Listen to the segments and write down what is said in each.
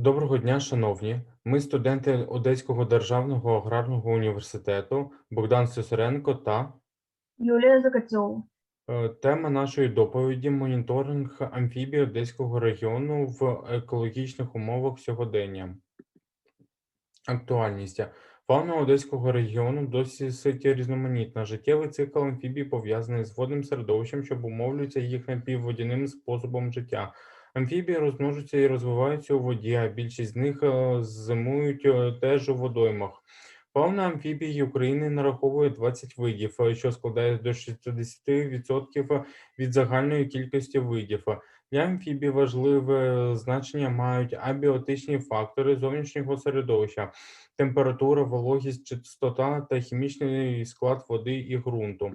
Доброго дня, шановні. Ми студенти Одеського державного аграрного університету Богдан Сисаренко та Юлія Закатьова. е, тема нашої доповіді моніторинг амфібій Одеського регіону в екологічних умовах сьогодення. Актуальність. Фауна Одеського регіону досить різноманітна. Життєвий цикл амфібій пов'язаний з водним середовищем, що обумовлюється їх напівводяним способом життя. Амфібії розмножуються і розвиваються у воді, а більшість з них е, зимують е, теж у водоймах. Фауна амфібій України нараховує 20 видів, е, що складає до 60% від загальної кількості видів. Для амфібій важливе значення мають абіотичні фактори зовнішнього середовища, температура, вологість, чистота та хімічний склад води і ґрунту.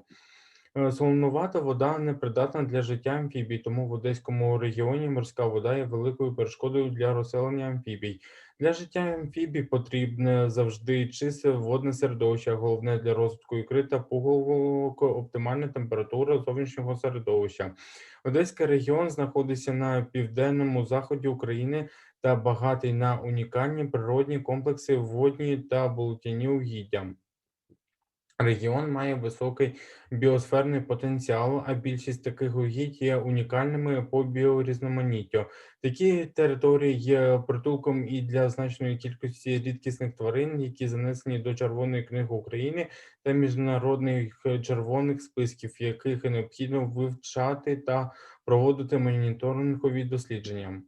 Е, Солонувата вода непридатна для життя амфібій, тому в Одеському регіоні морська вода є великою перешкодою для розселення амфібій. Для життя амфібій потрібне завжди чисте водне середовище, головне для розвитку ікри та пуговок оптимальна температура зовнішнього середовища. Одеський регіон знаходиться на південному заході України та багатий на унікальні природні комплекси водні та болотяні угіддя. Регіон має високий біосферний потенціал, а більшість таких угідь є унікальними по біорізноманіттю. Такі території є притулком і для значної кількості рідкісних тварин, які занесені до Червоної книги України та міжнародних червоних списків, яких необхідно вивчати та проводити моніторингові дослідження.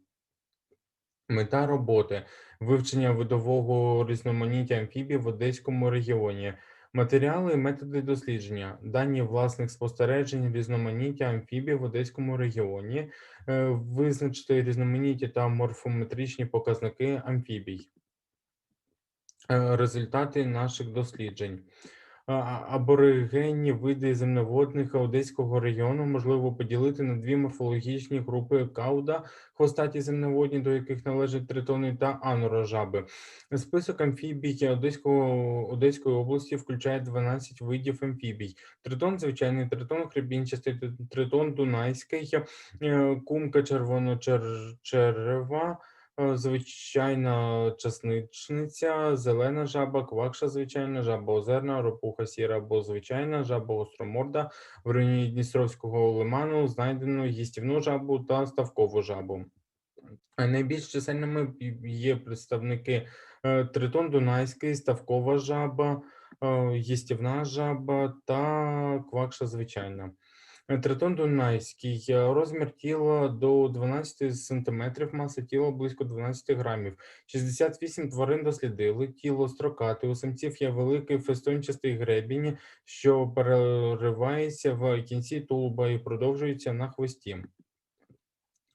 Мета роботи вивчення видового різноманіття амфібій в Одеському регіоні. Матеріали і методи дослідження, дані власних спостережень, різноманіття амфібій в Одеському регіоні, е, визначити різноманіття та морфометричні показники амфібій. Е, Результати наших досліджень. Аборигенні види земноводних Одеського регіону можливо поділити на дві морфологічні групи кауда, хвостаті земноводні, до яких належать тритони та анорожаби. Список амфібій Одеського, Одеської області включає 12 видів амфібій. Тритон звичайний, тритон хребінчастий, тритон дунайський, е, кумка червоночерева, звичайна часничниця, зелена жаба, квакша звичайна, жаба озерна, ропуха сіра або звичайна, жаба остроморда. В районі Дністровського лиману знайдено їстівну жабу та ставкову жабу. Е, Найбільш чисельними є представники е, тритон дунайський, ставкова жаба, е, їстівна жаба та квакша звичайна. Тритон дунайський, е, розмір тіла до 12 см, маса тіла близько 12 грамів. 68 тварин дослідили, тіло строкате, у самців є великий фестончастий гребінь, що переривається в кінці тулуба і продовжується на хвості.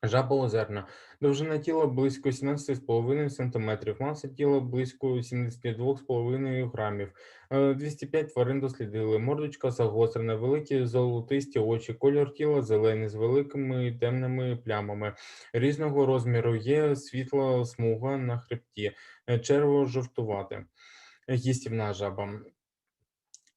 Жаба озерна. Довжина тіла близько 17,5 см, маса тіла близько 72,5 грамів. Е, 205 тварин дослідили. Мордочка загострена, великі золотисті очі, кольор тіла зелений з великими темними плямами. Різного розміру є світла смуга на хребті, е, черво жовтувате. Їстівна жаба.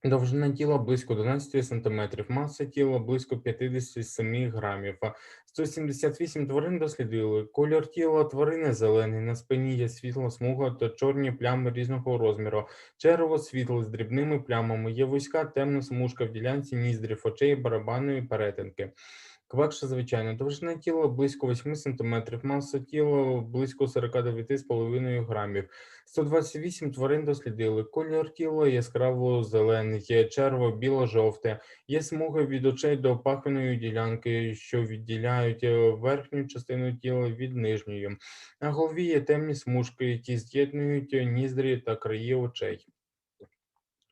Довжина тіла близько 11 см, маса тіла близько 57 грамів. а 178 тварин дослідили. Колір тіла тварини зелений, на спині є світла смуга та чорні плями різного розміру. Черево світло з дрібними плямами, є вузька темна смужка в ділянці ніздрів, очей, барабанної перетинки. Квакша звичайно, довжина тіла близько 8 см, маса тіла близько 49,5 грамів. 128 тварин дослідили. Колір тіла яскраво зелений, є черво біло-жовте, є смуги від очей до пахвиної ділянки, що відділяють е, верхню частину тіла від нижньої. На голові є темні смужки, які з'єднують е, ніздрі та краї очей.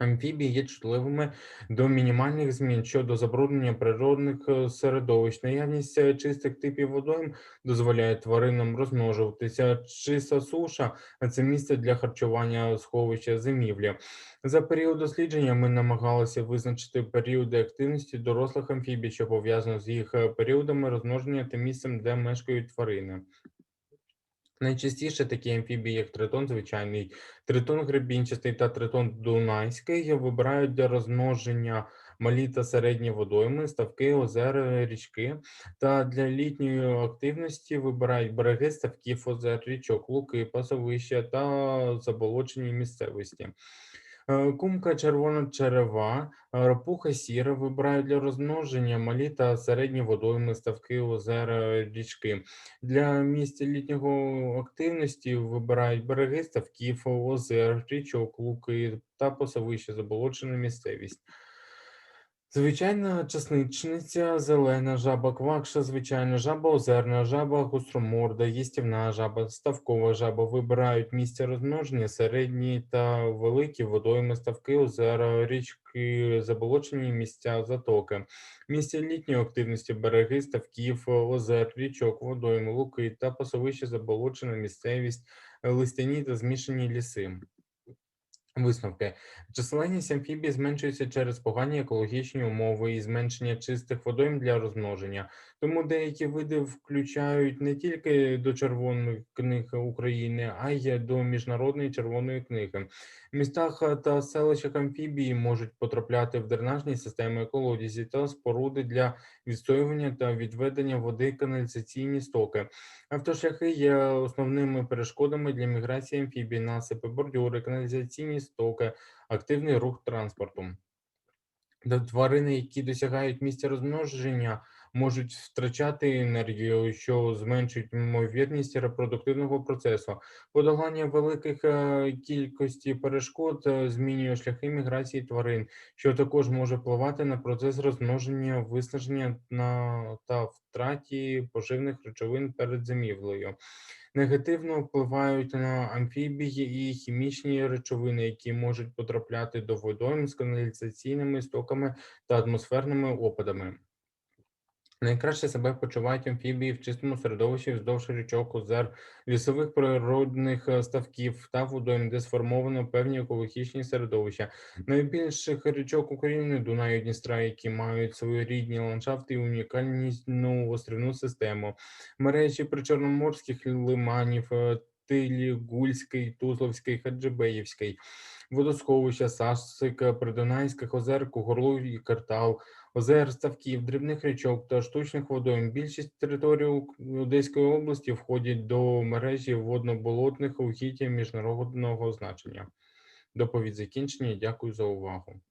Амфібії є чутливими до мінімальних змін щодо забруднення природних е, середовищ. Наявність е, чистих типів водойм дозволяє тваринам розмножуватися. Чиста суша це місце для харчування сховища зимівлі. За період дослідження ми намагалися визначити періоди активності дорослих амфібій, що пов'язано з їх е, періодами розмноження та місцем, де мешкають тварини. Найчастіше такі амфібії, як тритон звичайний, тритон гребінчастий та тритон дунайський, вибирають для розмноження малі та середні водойми, ставки, озера, річки. Та для літньої активності вибирають береги ставків, озер, річок, луки, пасовища та заболочені місцевості. Е, Кумка червона черева, е, ропуха сіра вибирають для розмноження малі та середні водойми, ставки, озера, річки. Для місця літнього активності вибирають береги ставків, озер, річок, луки та посовище, заболочена місцевість. Звичайна часничниця, зелена жаба, квакша, звичайна жаба озерна, жаба гостроморда, їстівна жаба, ставкова жаба вибирають місця розмноження, середні та великі водойми, ставки, озера, річки, заболочені місця, затоки. Місця літньої активності береги, ставків, озер, річок, водойми, луки та пасовища, заболочена місцевість, листяні та змішані ліси. Висновки. Численність амфібій зменшується через погані екологічні умови і зменшення чистих водойм для розмноження. Тому деякі види включають не тільки до Червоної книги України, а й до Міжнародної червоної книги. В містах та селищах амфібії можуть потрапляти в дренажні системи колодязі та споруди для відстоювання та відведення води, каналізаційні стоки. Автошляхи є основними перешкодами для міграції амфібій, насипи, бордюри, каналізаційні стоки, активний рух транспорту. Тварини, які досягають місця розмноження, можуть втрачати енергію, що зменшує ймовірність репродуктивного процесу. Подолання великих е, кількості перешкод е, змінює шляхи міграції тварин, що також може впливати на процес розмноження, виснаження на та втраті поживних речовин перед зимівлею. Негативно впливають на амфібії і хімічні речовини, які можуть потрапляти до водойм з каналізаційними стоками та атмосферними опадами. Найкраще себе почувають амфібії в чистому середовищі вздовж річок, озер, лісових природних е, ставків та водойм, де сформовано певні екологічні середовища. Найбільших річок України Дунаю Дністра, які мають свої рідні ландшафти і унікальну острівну систему. Мережі причорноморських лиманів, е, Тилі, Гульський, Тузловський, Хаджибеївський, водосховища, Сасик, Придунайських озер, Кугорлу і Картал, озер, ставків, дрібних річок та штучних водойм. Більшість територій Одеської області входять до мережі водно-болотних угідь міжнародного значення. Доповідь закінчення. Дякую за увагу.